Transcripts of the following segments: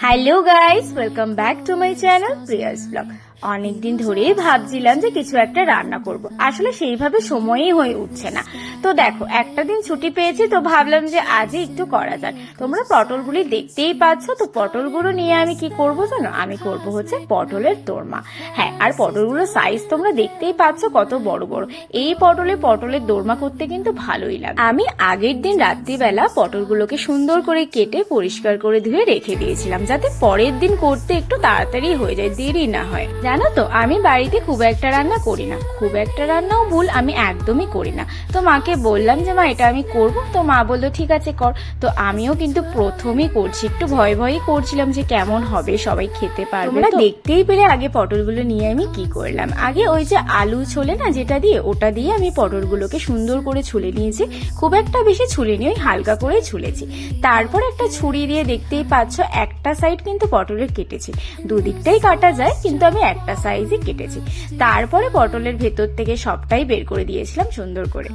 hello guys welcome back to my channel Priya's vlog অনেকদিন ধরেই ভাবছিলাম যে কিছু একটা রান্না করব। আসলে সেইভাবে সময়ই হয়ে উঠছে না। তো দেখো, একটা দিন ছুটি পেয়েছি তো ভাবলাম যে আজই একটু করা যাক। তোমরা পটলগুলি দেখতেই পাচ্ছ, তো পটলগুলো নিয়ে আমি কি করব জানো? আমি করব হচ্ছে পটলের দোরমা। হ্যাঁ আর পটলগুলোর সাইজ তোমরা দেখতেই পাচ্ছ কত বড় বড়। এই পটলে পটলের দোরমা করতে কিন্তু ভালোই লাগে। আমি আগের দিন রাত্রিবেলা পটলগুলোকে সুন্দর করে কেটে পরিষ্কার করে ধুয়ে রেখে দিয়েছিলাম, যাতে পরের দিন করতে একটু তাড়াতাড়ি হয়ে যায়, দেরি না হয়। জানো তো আমি বাড়িতে খুব একটা রান্না করি না। খুব একটা রান্নাও ভুল আমি একদমই করি না। তো মাকে বললাম যে মা এটা আমি করব? তো মা বলল ঠিক আছে কর। তো আমিও কিন্তু প্রথমেই করছি একটু ভয় ভয়ই করছিলাম যে কেমন হবে? সবাই খেতে পারবে তোমরা দেখতেই পেলে আগে পটলগুলো নিয়ে আমি কি করলাম। আগে ওই যে আলু ছোলে না যেটা দিয়ে ওটা দিয়ে আমি পটলগুলোকে সুন্দর করে ছুলে নিয়েছি। খুব একটা বেশি ছুলে নিয়ে ওই হালকা করে ছুলেছি। তারপর একটা ছুরি দিয়ে দেখতেই পাচ্ছ একটা সাইড কিন্তু পটলের কেটেছি। দুদিকটাই কাটা যায় কিন্তু আমি একটা সাইজই কেটেছি। তারপরে পটলের ভেতর থেকে সবটাই বের করে দিয়েছিলাম সুন্দর করে।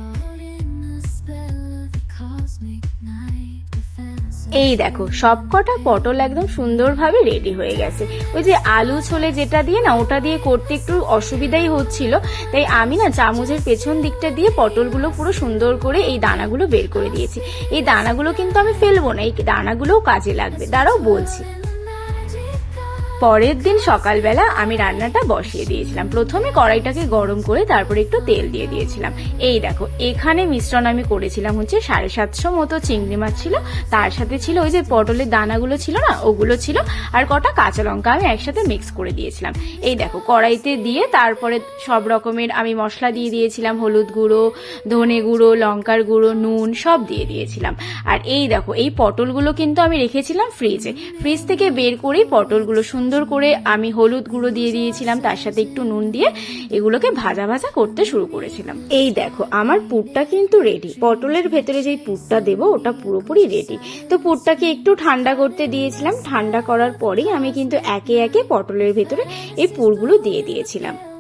এই দেখো, সবকটা পটল একদম সুন্দরভাবে রেডি হয়ে গেছে। ওই যে আলু ছোলে যেটা দিয়ে না, ওটা দিয়ে করতে একটু অসুবিধাই হচ্ছিল। তাই আমি না চামচের পেছন দিকটা দিয়ে পটলগুলো পুরো সুন্দর করে এই দানাগুলো বের করে দিয়েছি। এই দানাগুলো কিন্তু আমি ফেলব না, এই দানাগুলোও কাজে লাগবে। দাঁড়াও বলছি। পরের দিন সকালবেলা আমি রান্নাটা বসিয়ে দিয়েছিলাম। প্রথমে কড়াইটাকে গরম করে তারপরে একটু তেল দিয়ে দিয়েছিলাম। এই দেখো, এখানে মিশ্রণ আমি করেছিলাম হচ্ছে সাড়ে সাতশো মতো চিংড়ি মাছ ছিল। তার সাথে ছিল ওই যে পটলের দানাগুলো ছিল না, ওগুলো ছিল। আর কটা কাঁচা লঙ্কা আমি একসাথে মিক্স করে দিয়েছিলাম। এই দেখো, কড়াইতে দিয়ে তারপরে সব রকমের আমি মশলা দিয়ে দিয়েছিলাম, হলুদ গুঁড়ো, ধনে গুঁড়ো, লঙ্কার গুঁড়ো, নুন সব দিয়ে দিয়েছিলাম। আর এই দেখো, এই পটলগুলো কিন্তু আমি রেখেছিলাম ফ্রিজে ফ্রিজ থেকে বের করেই পটলগুলো সুন্দর করে আমি হলুদ গুঁড়ো দিয়ে দিয়েছিলাম, তার সাথে একটু নুন দিয়ে এগুলোকে ভাজা ভাজা করতে শুরু করেছিলাম। এই দেখো, আমার পুরটা কিন্তু রেডি পটলের ভেতরে যেই পুরটা দেব, ওটা পুরোপুরি রেডি তো পুরটাকে একটু ঠান্ডা করতে দিয়েছিলাম। ঠান্ডা করার পরেই আমি কিন্তু একে একে পটলের ভেতরে এই পুরগুলো দিয়ে দিয়েছিলাম।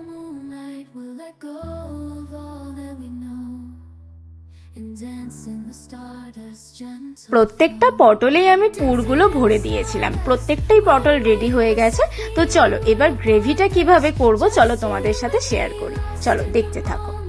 প্রত্যেকটা পটলেই আমি পুরগুলো ভরে দিয়েছিলাম। প্রত্যেকটাই পটল রেডি হয়ে গেছে। তো চলো এবার গ্রেভিটা কীভাবে করব? চলো তোমাদের সাথে শেয়ার করি। চলো দেখতে থাকো.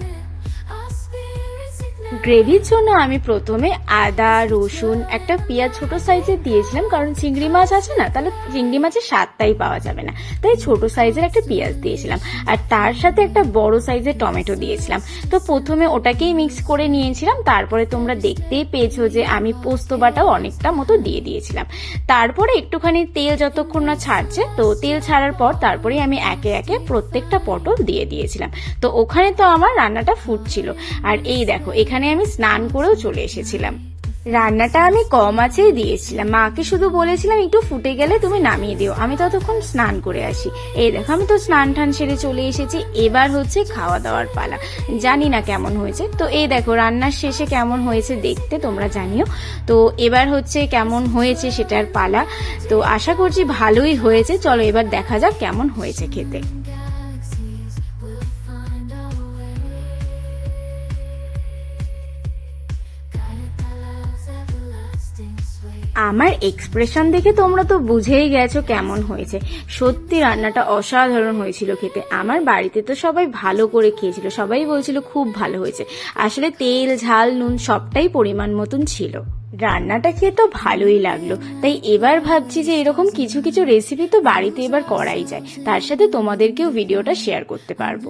গ্রেভির জন্য আমি প্রথমে আদা, রসুন, একটা পেঁয়াজ ছোট সাইজের দিয়েছিলাম, কারণ চিংড়ি মাছ আছে না, তাহলে চিংড়ি মাছের স্বাদটাই পাওয়া যাবে না। তাই ছোট সাইজের একটা পেঁয়াজ দিয়েছিলাম, আর তার সাথে একটা বড় সাইজের টমেটো দিয়েছিলাম। তো প্রথমে ওটাকেই মিক্স করে নিয়েছিলাম, তারপরে তোমরা দেখতেই পেয়েছ যে আমি পোস্ত বাটাও অনেকটা মতো দিয়ে দিয়েছিলাম। তারপরে একটুখানি তেল যতক্ষণ না ছাড়ছে, তো তেল ছাড়ার পর তারপরে আমি একে একে প্রত্যেকটা পটল দিয়ে দিয়েছিলাম। তো ওখানে তো আমার রান্নাটা ফুটছিল। আর এই দেখো, এখানে আমি স্নান করেও চলে এসেছিলাম। রান্নাটা আমি কম আছেই দিয়েছিলাম। মাকে শুধু বলেছিলাম, একটু ফুটে গেলে তুমি নামিয়ে দিও। আমি ততক্ষণ স্নান করে আসি। এই দেখো, আমি তো স্নান টান সেরে চলে এসেছি। এবার হচ্ছে খাওয়া দাওয়ার পালা। জানি না কেমন হয়েছে। তো এই দেখো, রান্নার শেষে কেমন হয়েছে দেখতে তোমরা জানিও। তো এবার হচ্ছে কেমন হয়েছে সেটার পালা। তো আশা করছি ভালোই হয়েছে। চলো এবার দেখা যাক কেমন হয়েছে খেতে। আমার এক্সপ্রেশন দেখে তোমরা তো বুঝেই গেছো কেমন হয়েছে। সত্যি রান্নাটা অসাধারণ হয়েছিল খেতে। আমার বাড়িতে তো সবাই ভালো করে খেয়েছিল, সবাই বলছিল খুব ভালো হয়েছে। আসলে তেল, ঝাল, নুন সবটাই পরিমাণ মতন ছিল। রান্নাটা খেয়ে তো ভালোই লাগল। তাই এবার ভাবছি যে এরকম কিছু কিছু রেসিপি তো বাড়িতে এবার করাই যায়। তার সাথে তোমাদেরকেও ভিডিওটা শেয়ার করতে পারব।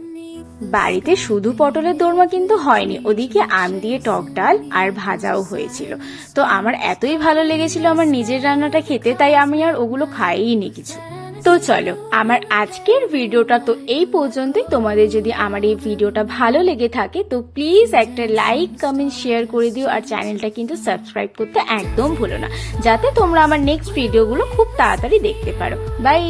বাড়িতে শুধু পটলের দোরমা কিন্তু হয়নি, ওদিকে আম দিয়ে টক ডাল আর ভাজাও হয়েছিল। তো আমার এতই ভালো লেগেছিল আমার নিজের রান্নাটা খেতে, তাই আমি আর ওগুলো খাইনি কিছু। তো চলো, আমার আজকের ভিডিওটা তো এই পর্যন্তই। তোমাদের যদি আমার এই ভিডিওটা ভালো লেগে থাকে, তো প্লিজ একটা লাইক কমেন্ট শেয়ার করে দিও আর চ্যানেলটা কিন্তু সাবস্ক্রাইব করতে একদম ভুলো না। যাতে তোমরা আমার নেক্সট ভিডিওগুলো খুব তাড়াতাড়ি দেখতে পারো। বাই